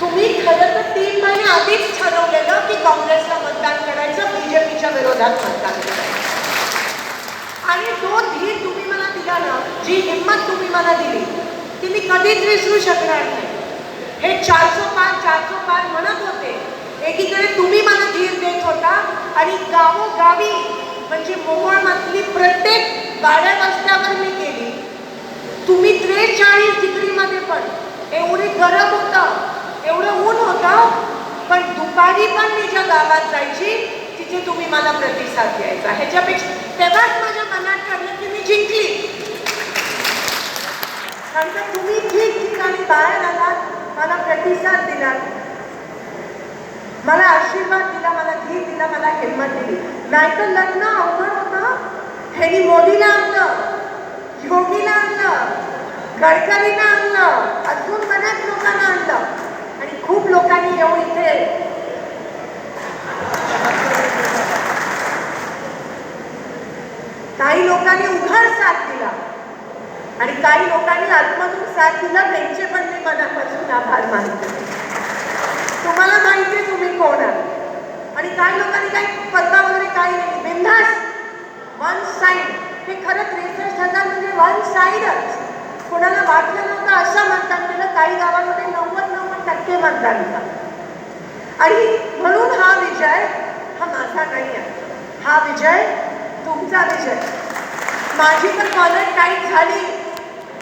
तुम्ही खरं तर तीन महिने आधीच ठरवलेलं की काँग्रेसला मतदान करायचं बीजेपीच्या विरोधात मतदान करायचं. आणि तो धीर तुम्ही मला दिला ना जी हिंमत तुम्ही मला दिली ती मी कधीच विसरू शकणार नाही. हे चारशे पार चारसो पार म्हणत होते. एकीकडे तुम्ही मला धीर देत होता आणि गावोगावी म्हणजे मोहोळमधली प्रत्येक गाड्या रस्त्यावर मी केली तुम्ही त्रेचाळीस डिग्रीमध्ये पण एवढे गरम होतं एवढं ऊन होतं पण दुपारी पण मी ज्या गावात जायची तिथे तुम्ही मला प्रतिसाद द्यायचा. ह्याच्यापेक्षा तेव्हाच माझ्या मनात ठरलं की मी जिंकली. कारण का तुम्ही ठिकठिकाणी बाहेर आलात मला प्रतिसाद दिलात. मला आशीर्वाद दिला मला धीर दिला मला हिंमत दिली. नाहीतर लग्न अवघड होतं ह्यानी मोदीला आणलं योगीला आणलं गडकरीला आणलं अजून बऱ्याच लोकांना आणलं. आणि खूप लोकांनी येऊन इथे काही लोकांनी उघड साथ दिला. आणि काही लोकांनी आत्मधून साथ दिला त्यांचे पण मी मनापासून आभार मानते तुम्हाला माहिती आहे तुम्ही कोण आहात. आणि काही लोकांनी काही पत्ता वगैरे काही नाही. बिंदास. वन साईड हे खरं त्रेसष्ट हजार म्हणजे वन साईडच कोणाला वाटलं नव्हतं असं मतदान केलं काही गावांमध्ये नव्वद नव्वद टक्के मतदान झालं. आणि म्हणून हा विजय हा माझा नाही आहे. हा विजय तुमचा विजय माझी पण कॉलर टाईट झाली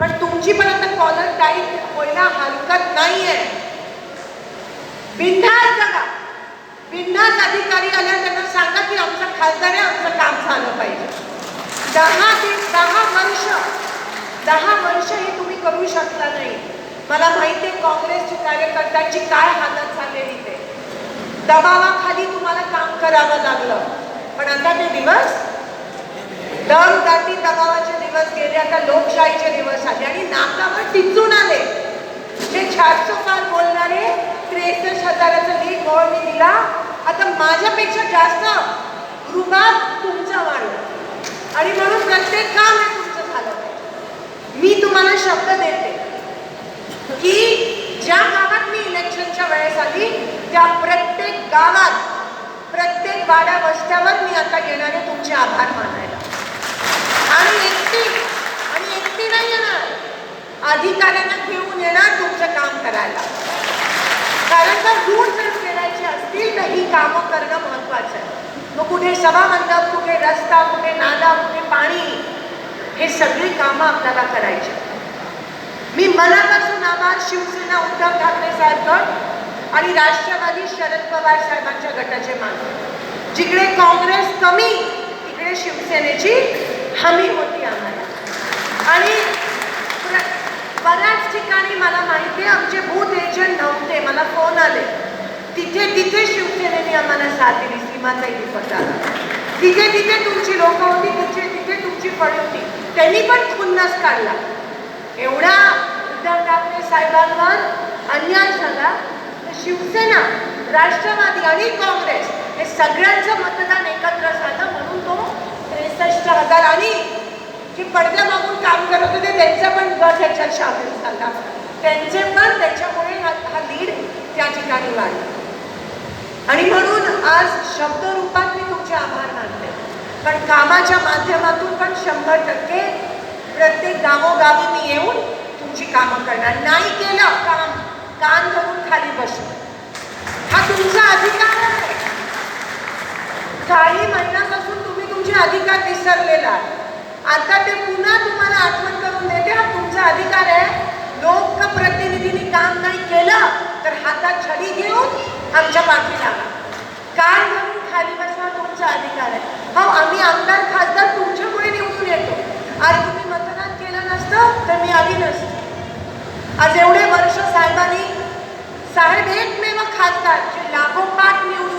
पण तुमची पण आता कॉलर टाईट व्हायला हरकत नाही आहे बिंदास जगा. बिंदास अधिकारी आल्या त्यांना सांगा की आमचा खासदार आहे आमचं काम झालं पाहिजे. दहा ते दहा वर्ष दहा वर्ष हे तुम्ही करू शकला नाही. मला माहिती आहे काँग्रेसची कार्यकर्त्यांची काय हालत झालेली ते दबावाखाली तुम्हाला काम करावं लागलं. पण आता ते दिवस दम दाटी दिवस गेले आता लोकशाहीचे दिवस आले. आणि नाकावर टिचून आले. जे चारशे काल बोलणारे त्रेसष्ट हजाराचा लीक गोळ मी दिला आता माझ्यापेक्षा जास्त रुबाब तुमचं वाढलं. आणि म्हणून प्रत्येक काम हे तुमचं झालं मी तुम्हाला शब्द देते की ज्या गावात मी इलेक्शनच्या वेळेस आली त्या प्रत्येक गावात प्रत्येक वाड्या वस्त्यावर मी आता येणारे तुमचे आभार मानायला एकटी आणि एकटी नाही येणार. अधिकाऱ्यांना घेऊन येणार तुमचं काम करायला. कारण का दूर जर फेडायचे असतील तर ही कामं करणं महत्वाचं आहे. मग कुठे सभामंडप कुठे रस्ता कुठे नाला कुठे पाणी हे सगळी कामं आपल्याला करायची मी मनापासून आभार शिवसेना उद्धव ठाकरे साहेब गट आणि राष्ट्रवादी शरद पवार साहेबांच्या गटाचे मानतो जिकडे काँग्रेस कमी तिकडे शिवसेनेची हमी होती आम्हाला. आणि बऱ्याच ठिकाणी मला माहिती आहे आमचे बूथ एजंट नव्हते मला फोन आले. तिथे तिथे शिवसेनेने आम्हाला साथ दिली सीमाताई पटाला तिथे तिथे तुमची लोक होती तिथे तिथे तुमची फळ होती. त्यांनी पण खुन्नस काढला. एवढा उद्धव ठाकरे साहेबांवर अन्याय झाला शिवसेना राष्ट्रवादी आणि काँग्रेस हे सगळ्यांचं मतदान एकत्र झालं म्हणून तो एकसष्ट हजार. आणि जे पडद्या मागून काम करत होते त्यांचा पण गट ह्याच्यात सामील झाला. त्यांचे पण त्याच्यामुळे हा हा लीड त्या ठिकाणी वाढला. आणि म्हणून आज शब्दरूपात मी तुमचे आभार मानते. पण कामाच्या माध्यमातून पण शंभर टक्के प्रत्येक गावोगावी मी येऊन तुमची कामं करणार. नाही केलं काम कान धरून खाली बसू हा तुमचा अधिकार आहे. काही महिन्यापासून तुम्ही अधिकार विसरलेला आहे. आता ते पुन्हा तुम्हाला आठवण करून देते हा तुमचा अधिकार आहे. लोकप्रतिनिधींनी काम नाही केलं तर हातात छडी घेऊन आमच्या पाठीला काय कान धरून खाली बसणं तुमचा अधिकार आहे. हो आम्ही आमदार खासदार तुमच्यामुळे निवडून येतो. आज तुम्ही मतदान केलं नसतं तर मी आली नसते. आज एवढे वर्ष साहेबांनी साहेब एकमेव खासदार जे लागोपाठ निवडून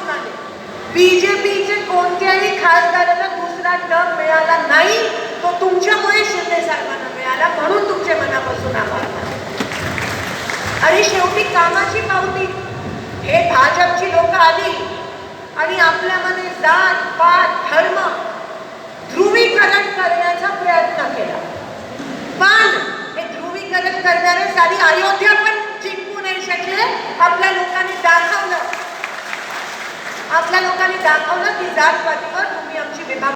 बीजेपीचे कोणत्याही खासदाराला दुसरा टर्म मिळाला नाही तो तुमच्यामुळे शिंदे साहेबांना मिळाला म्हणून तुमचे मनापासून आभार आणि शेवटी कामाची पावती. हे भाजपची लोक आली आणि आपल्यामध्ये जात पात धर्म ध्रुवीकरण करण्याचा प्रयत्न केला. पण हे ध्रुवीकरण करणारे सारी अयोध्या पण जिंकू नाही शकले आपल्या लोकांनी दाखवलं. आपल्या लोकांनी दाखवलं की जात पातीवर तुम्ही आमची विभाग